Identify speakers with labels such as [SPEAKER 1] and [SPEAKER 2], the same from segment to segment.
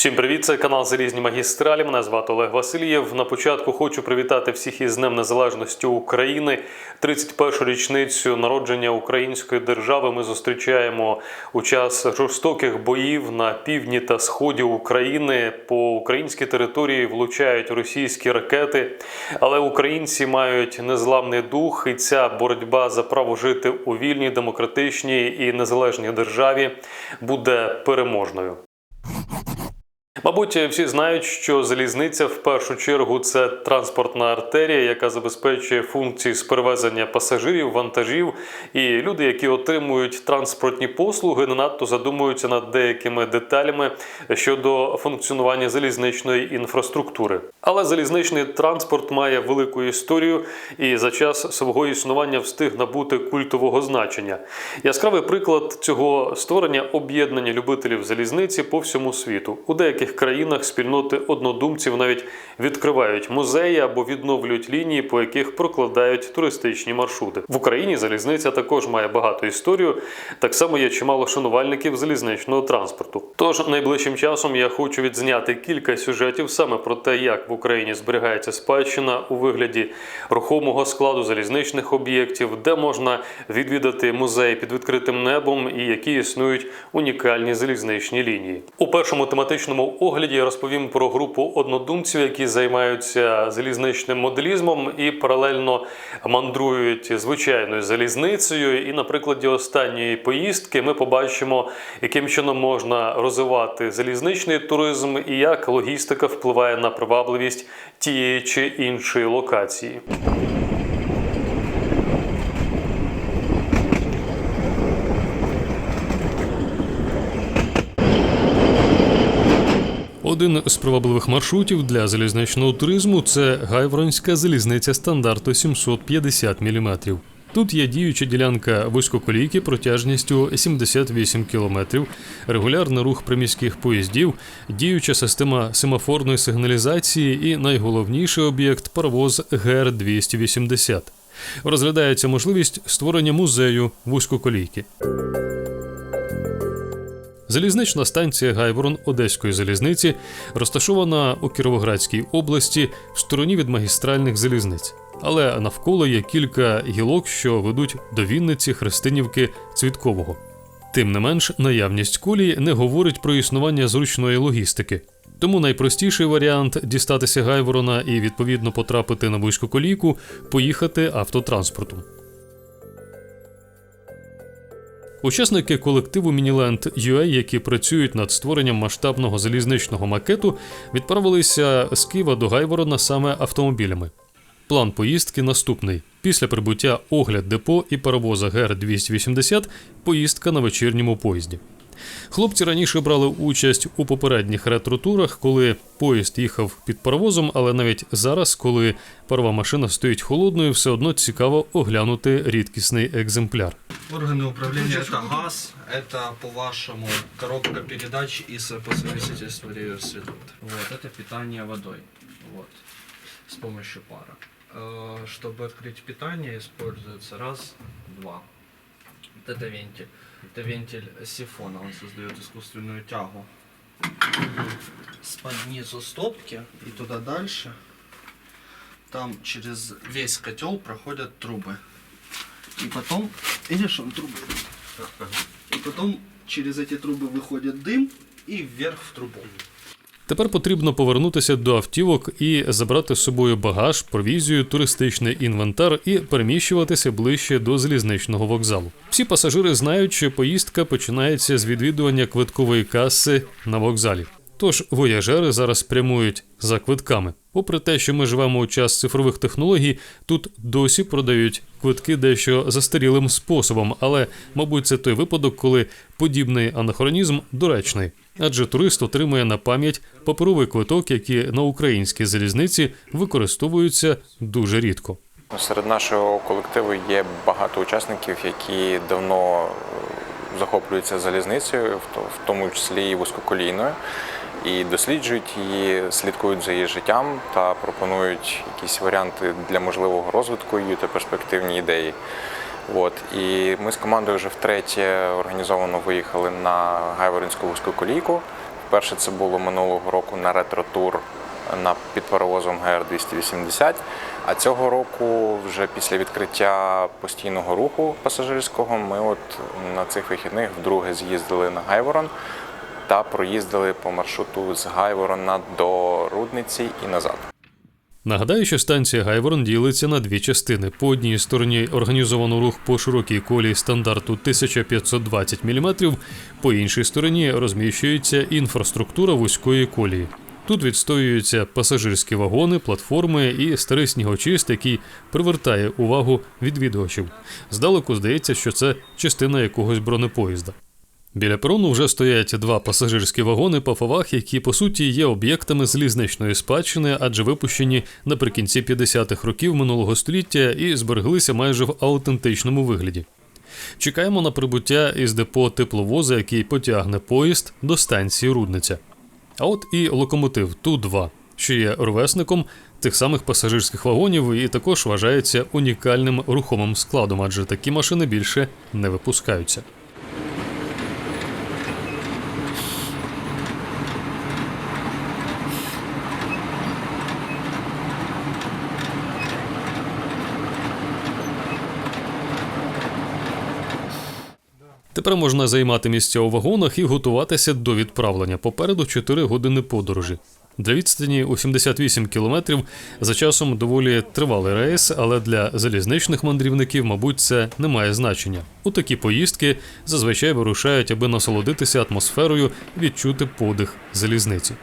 [SPEAKER 1] Всім привіт, це канал Залізні магістралі. Мене звати Олег Васильєв. На початку хочу привітати всіх із Днем Незалежності України. 31-шу річницю народження української держави ми зустрічаємо у час жорстоких боїв на півдні та сході України. По українській території влучають російські ракети, але українці мають незламний дух, і ця боротьба за право жити у вільній, демократичній і незалежній державі буде переможною. Мабуть, всі знають, що залізниця в першу чергу це транспортна артерія, яка забезпечує функції з перевезення пасажирів, вантажів. І люди, які отримують транспортні послуги, не надто задумуються над деякими деталями щодо функціонування залізничної інфраструктури. Але залізничний транспорт має велику історію і за час свого існування встиг набути культового значення. Яскравий приклад цього створення об'єднання любителів залізниці по всьому світу. У деяких країнах спільноти однодумців навіть відкривають музеї або відновлюють лінії, по яких прокладають туристичні маршрути. В Україні залізниця також має багату історію. Так само є чимало шанувальників залізничного транспорту. Тож найближчим часом я хочу відзняти кілька сюжетів саме про те, як в Україні зберігається спадщина у вигляді рухомого складу залізничних об'єктів, де можна відвідати музей під відкритим небом і які існують унікальні залізничні лінії. У першому тематичному огляді я розповім про групу однодумців, які займаються залізничним моделізмом і паралельно мандрують звичайною залізницею. І на прикладі останньої поїздки ми побачимо, яким чином можна розвивати залізничний туризм і як логістика впливає на привабливість тієї чи іншої локації. Один з привабливих маршрутів для залізничного туризму це Гайворонська залізниця стандарту 750 мм. Тут є діюча ділянка вузькоколійки протяжністю 78 км, регулярний рух приміських поїздів, діюча система семафорної сигналізації і найголовніший об'єкт паровоз ГР-280. Розглядається можливість створення музею вузькоколійки. Залізнична станція Гайворон Одеської залізниці розташована у Кіровоградській області в стороні від магістральних залізниць. Але навколо є кілька гілок, що ведуть до Вінниці, Христинівки, Цвіткового. Тим не менш, наявність колії не говорить про існування зручної логістики. Тому найпростіший варіант дістатися Гайворона і відповідно потрапити на вузьку колійку поїхати автотранспортом. Учасники колективу Мініленд UA, які працюють над створенням масштабного залізничного макету, відправилися з Києва до Гайворона саме автомобілями. План поїздки наступний: після прибуття огляд депо і паровоза ГР-280 поїздка на вечірньому поїзді. Хлопці раніше брали участь у попередніх ретро-турах, коли поїзд їхав під паровозом, але навіть зараз, коли парова машина стоїть холодною, все одно цікаво оглянути рідкісний екземпляр.
[SPEAKER 2] Органы управления это газ, это по-вашему коробка передач и с- по совместительству реверс редуктор.
[SPEAKER 3] Вот, это питание водой. Вот.
[SPEAKER 2] С помощью пара. Э, Чтобы открыть питание, используется раз, два. Вот это вентиль. Это вентиль сифона, он создает искусственную тягу. С-под низу стопки и туда дальше. Там через весь котел проходят трубы. И потом, видишь, он трубы. И потом через эти трубы выходит дым и вверх в трубу.
[SPEAKER 1] Тепер потрібно повернутися до автівок і забрати з собою багаж, провізію, туристичний інвентар і переміщуватися ближче до залізничного вокзалу. Всі пасажири знають, що поїздка починається з відвідування квиткової каси на вокзалі. Тож вояжери зараз прямують за квитками. Попри те, що ми живемо у час цифрових технологій, тут досі продають квитки дещо застарілим способом, але, мабуть, це той випадок, коли подібний анахронізм доречний. Адже турист отримує на пам'ять паперовий квиток, які на українській залізниці використовуються дуже рідко.
[SPEAKER 4] Серед нашого колективу є багато учасників, які давно е, захоплюються залізницею, в тому числі і вузькоколійною, і досліджують її, слідкують за її життям та пропонують якісь варіанти для можливого розвитку її та перспективні ідеї. От. І ми з командою вже втретє організовано виїхали на Гайворинську вузьку колійку. Вперше це було минулого року на ретро-тур на під паровозом ГР-280. А цього року, вже після відкриття постійного руху пасажирського, ми от на цих вихідних вдруге з'їздили на Гайворон та проїздили по маршруту з Гайворона до Рудниці і назад.
[SPEAKER 1] Нагадаю, що станція Гайворон ділиться на дві частини. По одній стороні організовано рух по широкій колії стандарту 1520 мм, по іншій стороні розміщується інфраструктура вузької колії. Тут відстоюються пасажирські вагони, платформи і старий снігочист, який привертає увагу відвідувачів. Здалеку здається, що це частина якогось бронепоїзда. Біля перону вже стоять два пасажирські вагони по фавах, які по суті є об'єктами залізничної спадщини, адже випущені наприкінці 50-х років минулого століття і збереглися майже в аутентичному вигляді. Чекаємо на прибуття із депо тепловоза, який потягне поїзд до станції Рудниця. А от і локомотив Ту-2, що є ровесником тих самих пасажирських вагонів і також вважається унікальним рухомим складом, адже такі машини більше не випускаються. Тепер можна займати місця у вагонах і готуватися до відправлення. Попереду 4 години подорожі. Для відстані у 78 кілометрів за часом доволі тривалий рейс, але для залізничних мандрівників, мабуть, це не має значення. У такі поїздки зазвичай вирушають, аби насолодитися атмосферою, відчути подих залізниці.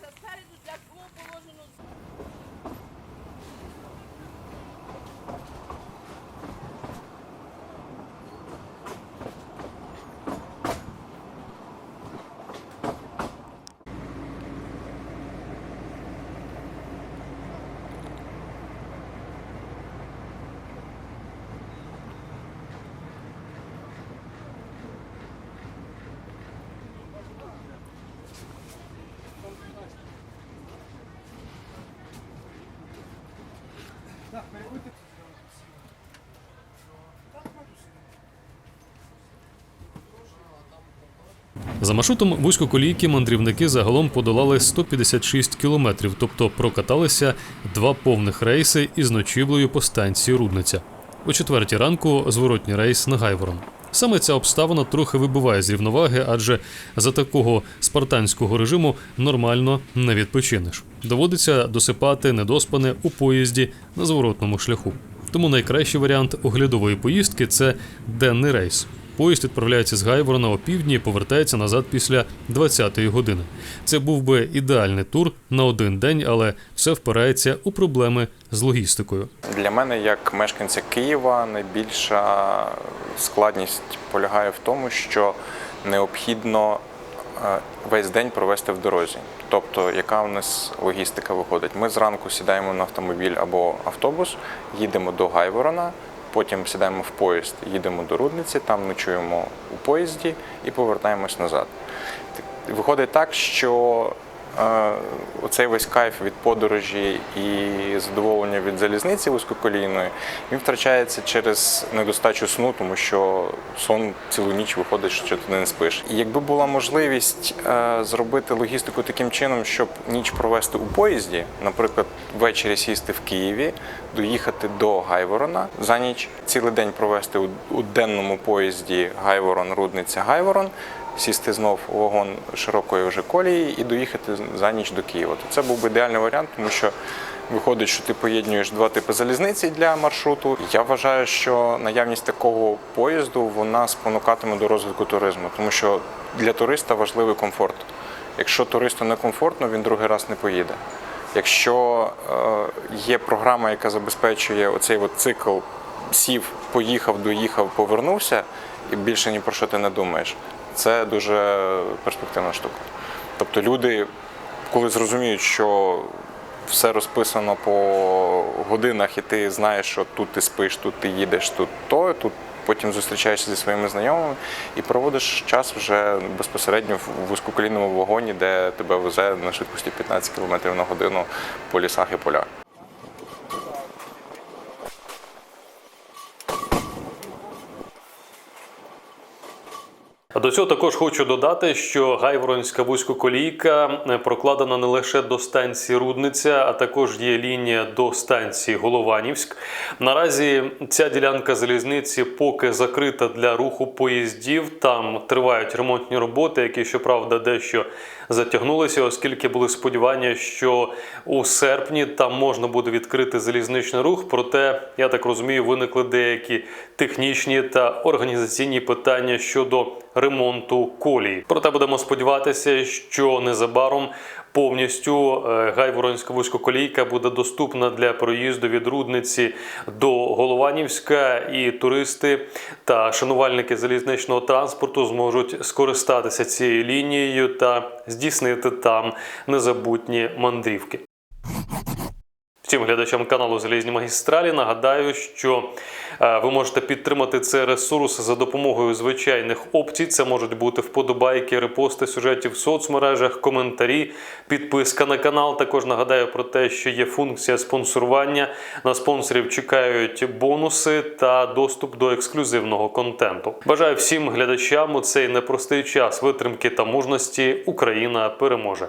[SPEAKER 5] Essa série do Jack hoje nos...
[SPEAKER 1] За маршрутом вузькоколійки мандрівники загалом подолали 156 кілометрів, тобто прокаталися два повних рейси із ночівлею по станції Рудниця. О четвертій ранку зворотній рейс на Гайворон. Саме ця обставина трохи вибиває з рівноваги, адже за такого спартанського режиму нормально не відпочинеш. Доводиться досипати недоспане у поїзді на зворотному шляху. Тому найкращий варіант оглядової поїздки це денний рейс. Поїзд відправляється з Гайворона о півдні і повертається назад після 20-ї години. Це був би ідеальний тур на один день, але все впирається у проблеми з логістикою.
[SPEAKER 4] Для мене, як мешканця Києва, найбільша складність полягає в тому, що необхідно е, весь день провести в дорозі. Тобто, яка у нас логістика виходить? Ми зранку сідаємо на автомобіль або автобус, їдемо до Гайворона, потім сідаємо в поїзд, їдемо до Рудниці, там ночуємо у поїзді і повертаємось назад. Виходить так, що оцей весь кайф від подорожі і задоволення від залізниці вузькоколійної він втрачається через недостачу сну, тому що сон цілу ніч виходить, що ти не спиш. І якби була можливість е, зробити логістику таким чином, щоб ніч провести у поїзді, наприклад, ввечері сісти в Києві, доїхати до Гайворона, за ніч цілий день провести у, денному поїзді Гайворон, Рудниця, Гайворон сісти знов у вагон широкої вже колії і доїхати за ніч до Києва. То це був би ідеальний варіант, тому що виходить, що ти поєднуєш два типи залізниці для маршруту. Я вважаю, що наявність такого поїзду вона спонукатиме до розвитку туризму, тому що для туриста важливий комфорт. Якщо туристу не комфортно, він другий раз не поїде. Якщо е, є програма, яка забезпечує оцей от цикл сів поїхав, доїхав, повернувся, і більше ні про що ти не думаєш. Це дуже перспективна штука. Тобто люди, коли зрозуміють, що все розписано по годинах, і ти знаєш, що тут ти спиш, тут ти їдеш, тут то, тут потім зустрічаєшся зі своїми знайомими і проводиш час вже безпосередньо в вузькоколійному вагоні, де тебе везе на швидкості 15 км на годину по лісах і полях.
[SPEAKER 1] До цього також хочу додати, що Гайворонська вузькоколійка е, прокладена не лише до станції Рудниця, а також є лінія до станції Голованівськ. Наразі ця ділянка залізниці поки закрита для руху поїздів. Там тривають ремонтні роботи, які щоправда дещо затягнулися, оскільки були сподівання, що у серпні там можна буде відкрити залізничний рух. Проте, я так розумію, виникли деякі технічні та організаційні питання щодо ремонту колії. Проте будемо сподіватися, що незабаром повністю е, Гайворонська вузькоколійка буде доступна для проїзду від Рудниці до Голованівська, і туристи та шанувальники залізничного транспорту зможуть скористатися цією лінією та здійснити там незабутні мандрівки. Всім глядачам каналу Залізні магістралі нагадаю, що е, ви можете підтримати цей ресурс за допомогою звичайних опцій. Це можуть бути вподобайки, репости сюжетів в соцмережах, коментарі, підписка на канал. Також нагадаю про те, що є функція спонсорування. На спонсорів чекають бонуси та доступ до ексклюзивного контенту. Бажаю всім глядачам у цей непростий час витримки та мужності. Україна переможе.